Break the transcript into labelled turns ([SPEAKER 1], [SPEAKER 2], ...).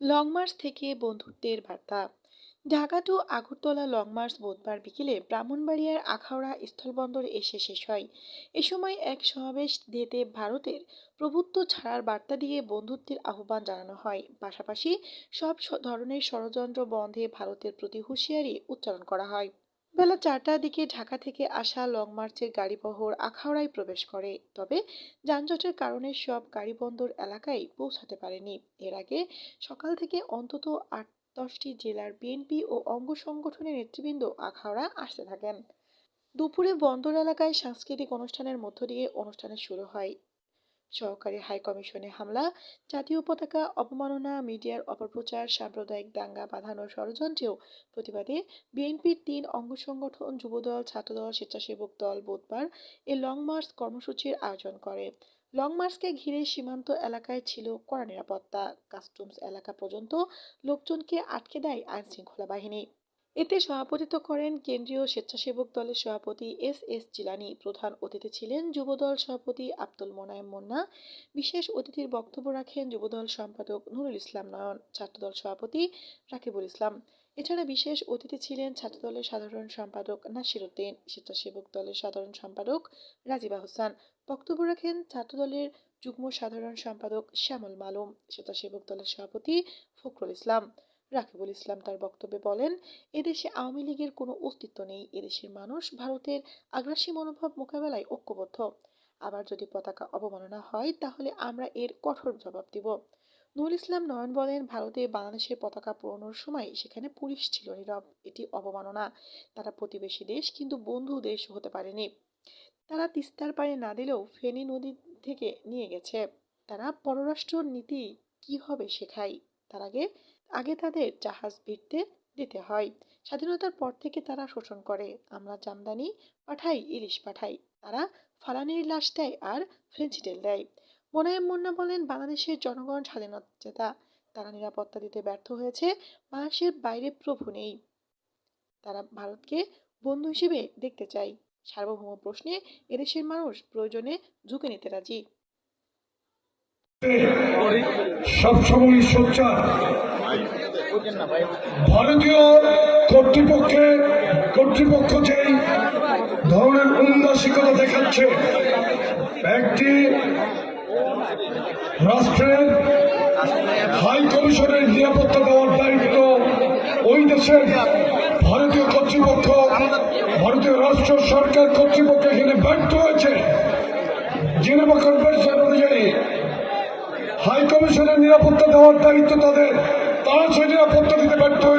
[SPEAKER 1] Long March থেকে বন্ধুত্বের বার্তা। Dhaka to Agartala long March বুধবার বিকেলে ব্রাহ্মণবাড়িয়ার আখাউড়া স্থলবন্দর এসে শেষ হয়। এ সময় এক সমাবেশ দিতে ভারতের প্রভুত্ব ছাড়ার বার্তা দিয়ে বন্ধুত্বের আহ্বান জানানো হয়। পাশাপাশি সব ধরনের ষড়যন্ত্র বন্ধে ভারতের প্রতি হুঁশিয়ারি উচ্চারণ করা হয়। বেলা চারটার দিকে ঢাকা থেকে আসা লং মার্চের গাড়িবহর আখাউড়ায় প্রবেশ করে। তবে যানজটের কারণে সব গাড়ি বন্দর এলাকায় পৌঁছাতে পারেনি। এর আগে সকাল থেকে অন্তত আট দশটি জেলার বিএনপি ও অঙ্গ সংগঠনের নেতৃবৃন্দ আখাউড়া আসতে থাকেন। দুপুরে বন্দর এলাকায় সাংস্কৃতিক অনুষ্ঠানের মধ্য দিয়ে অনুষ্ঠানের শুরু হয়। সহকারী হাইকমিশনে হামলা, জাতীয় পতাকা অবমাননা, মিডিয়ার অপপ্রচার, সাম্প্রদায়িক দাঙ্গা বাঁধানোর ষড়যন্ত্রেও প্রতিবাদে বিএনপির তিন অঙ্গ সংগঠন, যুবদল, ছাত্রদল, স্বেচ্ছাসেবক দল বুধবার এ লং মার্চ কর্মসূচির আয়োজন করে। লং মার্চকে ঘিরে সীমান্ত এলাকায় ছিল কড়া নিরাপত্তা। কাস্টমস এলাকা পর্যন্ত লোকজনকে আটকে দেয় আইনশৃঙ্খলা বাহিনী। এতে সভাপতিত্ব করেন কেন্দ্রীয় স্বেচ্ছাসেবক দলের সভাপতি এস এস জিলানি, প্রধান অতিথি ছিলেন যুবদল সভাপতি আব্দুল মোনায়েম মুন্না, বিশেষ অতিথির বক্তব্য রাখেন যুবদল সম্পাদক নুরুল ইসলাম নয়ন, ছাত্রদল সভাপতি রাকিবুল ইসলাম। এছাড়া বিশেষ অতিথি ছিলেন ছাত্রদলের সাধারণ সম্পাদক নাসির উদ্দিন, স্বেচ্ছাসেবক দলের সাধারণ সম্পাদক রাজিবা হোসেন। বক্তব্য রাখেন ছাত্রদলের যুগ্ম সাধারণ সম্পাদক শ্যামল মালুম, স্বেচ্ছাসেবক দলের সভাপতি ফখরুল ইসলাম। রাকিবুল ইসলাম তার বক্তব্যে বলেন, এদেশে আওয়ামী লীগের কোনো অস্তিত্ব নেই, এদেশের মানুষ ভারতের আগ্রাসী মনোভাব মোকাবেলায় ঐক্যবদ্ধ। আবার যদি পতাকা অবমাননা হয়, তাহলে আমরা এর কঠোর জবাব দিব। নুরুল ইসলাম নয়ন বলেন, ভারতে বাংলাদেশের পতাকা পুরোনোর সময় সেখানে পুলিশ ছিল নীরব। এটি অবমাননা। তারা প্রতিবেশী দেশ, কিন্তু বন্ধু দেশ হতে পারেনি। তারা তিস্তার পানি না দিলেও ফেনী নদী থেকে নিয়ে গেছে। তারা পররাষ্ট্র নীতি কি হবে শেখায়? তার আগে আগে তাদের জাহাজ ভিড়তে দিতে হয়। স্বাধীনতার পর থেকে তারা শোষণ করে। আমরা জামদানি পাঠাই, ইলিশ পাঠাই। তারা ফালানির লাশ দেয় আর ফ্রেঞ্চি তেল দেয়। মোনায়েম মুন্না বলেন, বাংলাদেশের জনগণ স্বাধীনতা জেতা তারা নিরাপত্তা দিতে ব্যর্থ হয়েছে। বাংলাদেশের বাইরে প্রভু নেই। তারা ভারতকে বন্ধু হিসেবে দেখতে চায়। সার্বভৌম প্রশ্নে, এদেশের মানুষ প্রয়োজনে ঝুঁকে নিতে রাজি।
[SPEAKER 2] সবসময় সোচ্চার। ভারতীয় কর্তৃপক্ষের কর্তৃপক্ষ যেই ধরনের উন্নাসিকতা দেখাচ্ছে, একটি রাষ্ট্রের হাই কমিশনের নিরাপত্তা দেওয়ার দায়িত্ব ওই দেশের ভারতীয় কর্তৃপক্ষ, ভারতীয় রাষ্ট্র সরকার কর্তৃপক্ষ এখানে ব্যর্থ হয়েছে। জেনেভা কনভেনশন অনুযায়ী হাই কমিশনের নিরাপত্তা দেওয়ার দায়িত্ব তাদের তারা সেই নিরাপত্তা দিতে ব্যর্থ হয়েছে